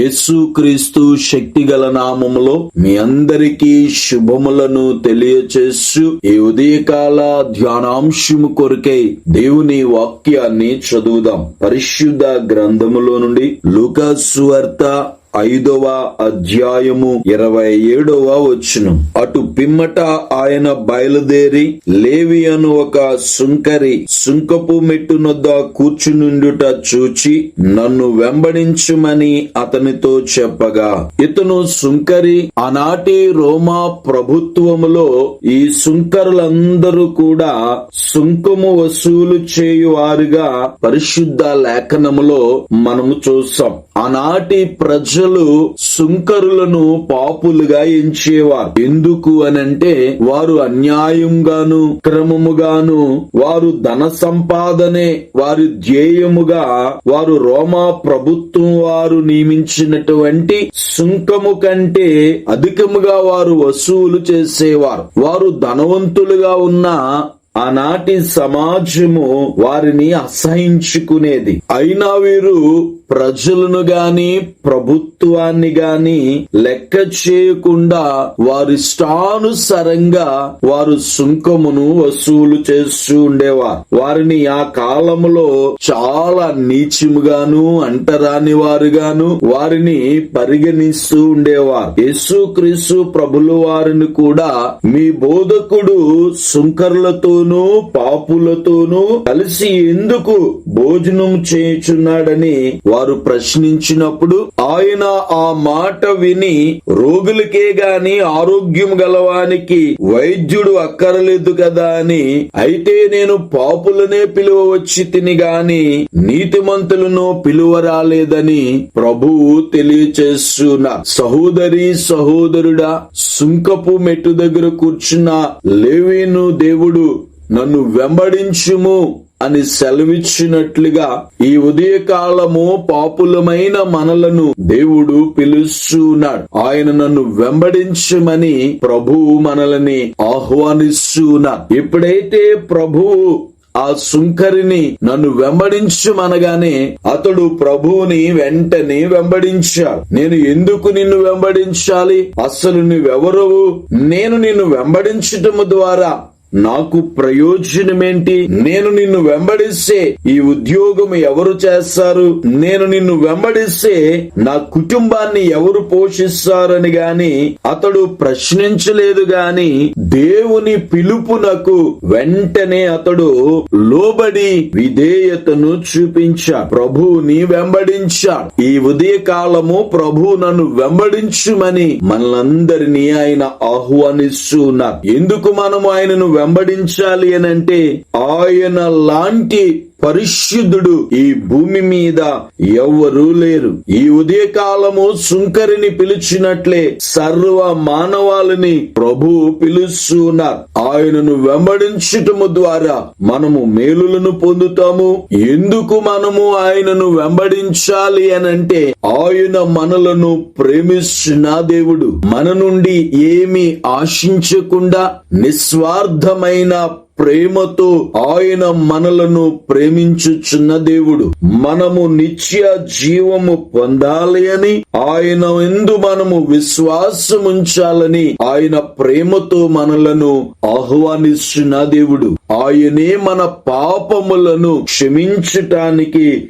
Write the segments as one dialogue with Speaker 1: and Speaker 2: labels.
Speaker 1: యేసుక్రీస్తు శక్తిగల నామములో మీ అందరికీ శుభములను తెలియచేస్తూ ఈ ఉదయకాల ధ్యానాంశము కొరకై దేవుని వాక్యాన్ని చదువుదాం. పరిశుద్ధ గ్రంథములో నుండి లూకాసు వార్త ఐదవ అధ్యాయము ఇరవై ఏడవ వచ్చును అటు పిమ్మట ఆయన బయలుదేరి లేవి అను ఒక సుంకరి సుంకపు మెట్టునొద్ద కూర్చునుండుట చూచి నన్ను వెంబడించుమని అతనితో చెప్పగా ఇతను సుంకరి ఆనాటి రోమా ప్రభుత్వములో ఈ సుంకరులందరూ కూడా సుంకము వసూలు చేయువారుగా పరిశుద్ధ లేఖనములో మనము చూస్తాం ఆనాటి ప్రజలు సుంకరులను పాపులుగా ఎంచేవారు. ఎందుకు అనంటే వారు అన్యాయంగాను క్రమముగాను వారు ధన సంపాదనే వారి ధ్యేయముగా వారు రోమా ప్రభుత్వం వారు నియమించినటువంటి సుంకము కంటే అధికముగా వారు వసూలు చేసేవారు. వారు ధనవంతులుగా ఉన్న ఆనాటి సమాజము వారిని అసహించుకునేది. అయినా వీరు ప్రజలను గాని ప్రభుత్వాన్ని గాని లెక్క చేయకుండా వారిష్టానుసరంగా వారు సుంకమును వసూలు చేస్తూ ఉండేవారు. వారిని ఆ కాలంలో చాలా నీచముగాను అంటరాని వారుగాను వారిని పరిగణిస్తూ ఉండేవారు. యేసుక్రీస్తు ప్రభులు వారిని కూడా మీ బోధకుడు సుంకర్లతోనూ పాపులతోనూ కలిసి ఎందుకు భోజనం చేయుచున్నాడని వారు ప్రశ్నించినప్పుడు ఆయన ఆ మాట విని రోగులకే గాని ఆరోగ్యం గలవానికి వైద్యుడు అక్కరలేదు కదా అని అయితే నేను పాపులనే పిలువవచ్చి తిని గాని నీతిమంతులను పిలువ రాలేదని ప్రభువు తెలియచేస్తున్న సహోదరి సహోదరుడా సుంకపు మెట్టు దగ్గర కూర్చున్న లేవీను దేవుడు నన్ను వెంబడించుము. అని సెలవిచ్చినట్లుగా ఈ ఉదయకాలము పాపులమైన మనలను దేవుడు పిలుస్తున్నాడు. ఆయన నన్ను వెంబడించమని ప్రభువు మనల్ని ఆహ్వానిస్తున్నాడు. ఎప్పుడైతే ప్రభువు ఆ సుంకరిని నన్ను వెంబడించుమనగానే అతడు ప్రభువుని వెంటనే వెంబడించాడు. నేను ఎందుకు నిన్ను వెంబడించాలి? అసలు నువ్వెవరు నేను నిన్ను వెంబడించటము ద్వారా నాకు ప్రయోజనమేంటి? నేను నిన్ను వెంబడిస్తే ఈ ఉద్యోగం ఎవరు చేస్తారు? నేను నిన్ను వెంబడిస్తే నా కుటుంబాన్ని ఎవరు పోషిస్తారని గాని అతడు ప్రశ్నించలేదు గాని దేవుని పిలుపునకు వెంటనే అతడు లోబడి విధేయతను చూపించా. ప్రభువుని వెంబడించాడు ఈ ఉదయ కాలము ప్రభు నన్ను వెంబడించుమని మనలందరినీ ఆయన ఆహ్వానిస్తూ ఉన్నారు ఎందుకు మనము ఆయనను వెంబడించాలి అని అంటే ఆయన లాంటి పరిశుద్ధుడు ఈ భూమి మీద ఎవ్వరూ లేరు. ఈ ఉదయకాలము సుంకరిని పిలిచినట్లే సర్వ మానవాళిని ప్రభు పిలుస్తున్నారు ఆయనను వెంబడించటము ద్వారా మనము మేలులను పొందుతాము. ఎందుకు మనము ఆయనను వెంబడించాలి అనంటే ఆయన మనలను ప్రేమిస్తున్న దేవుడు మన నుండి ఏమి ఆశించకుండా నిస్వార్థమైన ప్రేమతో ఆయన మనలను ప్రేమించుచున్న దేవుడు. మనము నిత్య జీవము పొందాలి అని ఆయన ఎందు మనము విశ్వాసముంచాలని ఆయన ప్రేమతో మనలను ఆహ్వానిస్తున్న దేవుడు. ఆయనే మన పాపములను క్షమించటానికి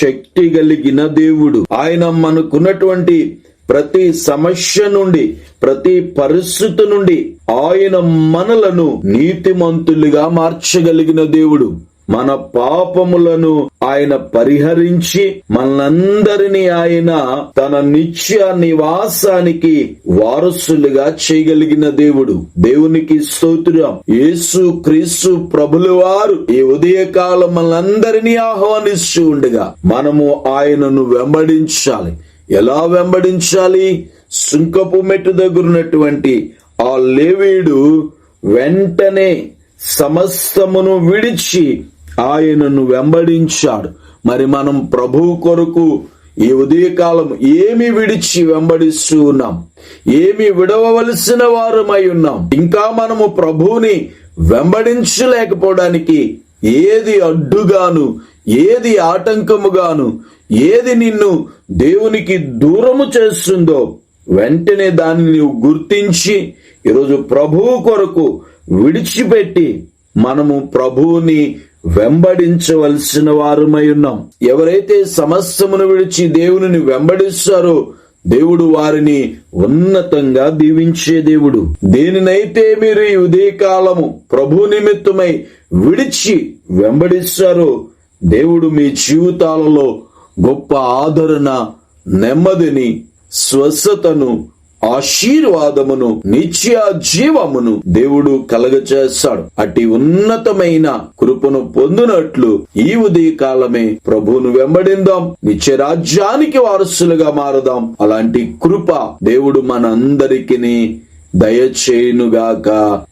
Speaker 1: శక్తి కలిగిన దేవుడు. ఆయన మనకున్నటువంటి ప్రతి సమస్య నుండి ప్రతి పరిస్థితి నుండి ఆయన మనలను నీతిమంతులుగా మార్చగలిగిన దేవుడు. మన పాపములను ఆయన పరిహరించి మనందరినీ ఆయన తన నిత్య నివాసానికి వారసులుగా చేయగలిగిన దేవుడు. దేవునికి స్తోత్రం. యేసు క్రీస్తు ప్రభుల వారు ఈ ఉదయకాలం మనందరినీ ఆహ్వానిస్తూ ఉండగా మనము ఆయనను వెంబడించాలి. ఎలా వెంబడించాలి? సుంకపు మెట్టు దగ్గరున్నటువంటి ఆ లేవీడు వెంటనే సమస్తమును విడిచి ఆయనను వెంబడించాడు. మరి మనం ప్రభువు కొరకు ఈ ఉదయకాలం ఏమి విడిచి వెంబడిస్తూ ఉన్నాం? ఏమి విడవవలసిన వారమై ఉన్నాం? ఇంకా మనము ప్రభువుని వెంబడించలేకపోవడానికి ఏది అడ్డుగాను ఏది ఆటంకముగాను ఏది నిన్ను దేవునికి దూరము చేస్తుందో వెంటనే దానిని గుర్తించి ఈరోజు ప్రభువు కొరకు విడిచిపెట్టి మనము ప్రభువుని వెంబడించవలసిన వారమై ఉన్నాం. ఎవరైతే సమస్తమును విడిచి దేవుని వెంబడిస్తారో దేవుడు వారిని ఉన్నతంగా దీవించే దేవుడు. దేనినైతే మీరు ఈ ఉదయకాలము ప్రభు నిమిత్తమై విడిచి వెంబడిస్తారో దేవుడు మీ జీవితాలలో గొప్ప ఆదరణ నెమ్మదిని స్వస్థతను ఆశీర్వాదమును నిత్య జీవమును దేవుడు కలగచేస్తాడు. అటు ఉన్నతమైన కృపను పొందినట్లు ఈ ఉదయ కాలమే ప్రభువును వెంబడిందాం. నిత్య రాజ్యానికి వారసులుగా మారదాం. అలాంటి కృప దేవుడు మనందరికి దయచేయునుగాక.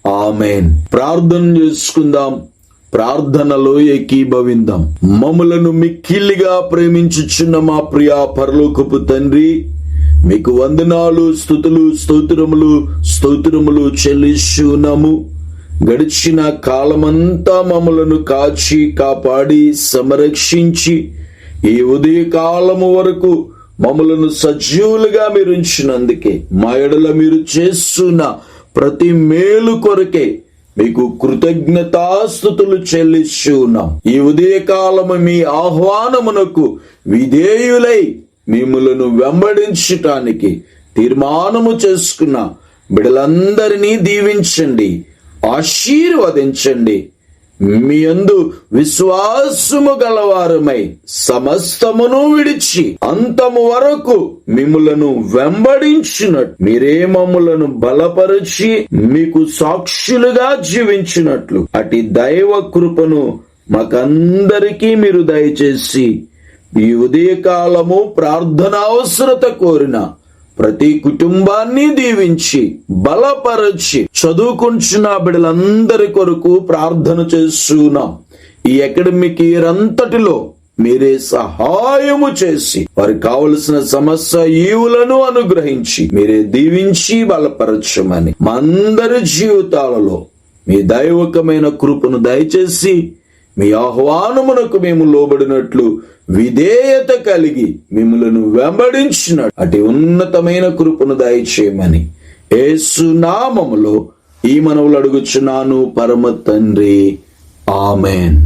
Speaker 1: ఆమెన్. ప్రార్థన చేసుకుందాం. ప్రార్థనలో ఏకీభవిందాం. మములను మిక్కిలిగా ప్రేమించుచున్న మా ప్రియా పరలోకపు తండ్రి మీకు వందనాలు స్థుతులు స్తోత్రములు స్తోత్రములు చెల్లిస్తున్నాము గడిచిన కాలమంతా మమ్మలను కాచి కాపాడి సంరక్షించి ఈ ఉదయ కాలము వరకు మమ్మలను సజీవులుగా మీరు ఉంచినందుకే మా ఎడల మీరు చేస్తున్న ప్రతి మేలు కొరకే మీకు కృతజ్ఞతాస్థుతులు చెల్లిస్తూ ఉన్నాం ఈ ఉదయకాలము మీ ఆహ్వానమునకు విధేయులై మిమ్మలను వెంబడించటానికి తీర్మానము చేసుకున్న బిడలందరినీ దీవించండి ఆశీర్వదించండి. మీ యందు విశ్వాసము గలవారమై సమస్తమును విడిచి అంతము వరకు మిములను వెంబడించినట్టు మీరే మమ్ములను బలపరిచి మీకు సాక్షులుగా జీవించినట్లు. అటు దైవ కృపను మాకందరికీ మీరు దయచేసి ఈ ఉదయకాలము ప్రార్థన అవసరత కోరిన ప్రతి కుటుంబాన్ని దీవించి బలపరచి చదువుకుంటున్న బిడ్డలందరి కొరకు ప్రార్థన చేస్తున్నాం. ఈ అకాడమిక్ ఇయర్ అంతటిలో మీరే సహాయము చేసి వారికి కావలసిన సమస్య ఈవులను అనుగ్రహించి మీరే దీవించి బలపరచమని మా అందరి జీవితాలలో మీ దైవకమైన కృపను దయచేసి మీ ఆహ్వానమునకు మేము లోబడినట్లు విధేయత కలిగి మిమ్మలను వెంబడించిన అటు ఉన్నతమైన కృపను దయచేయమని ఏసునామములో ఈ మనవులు అడుగుచున్నాను పరమ తండ్రి. ఆమెన్.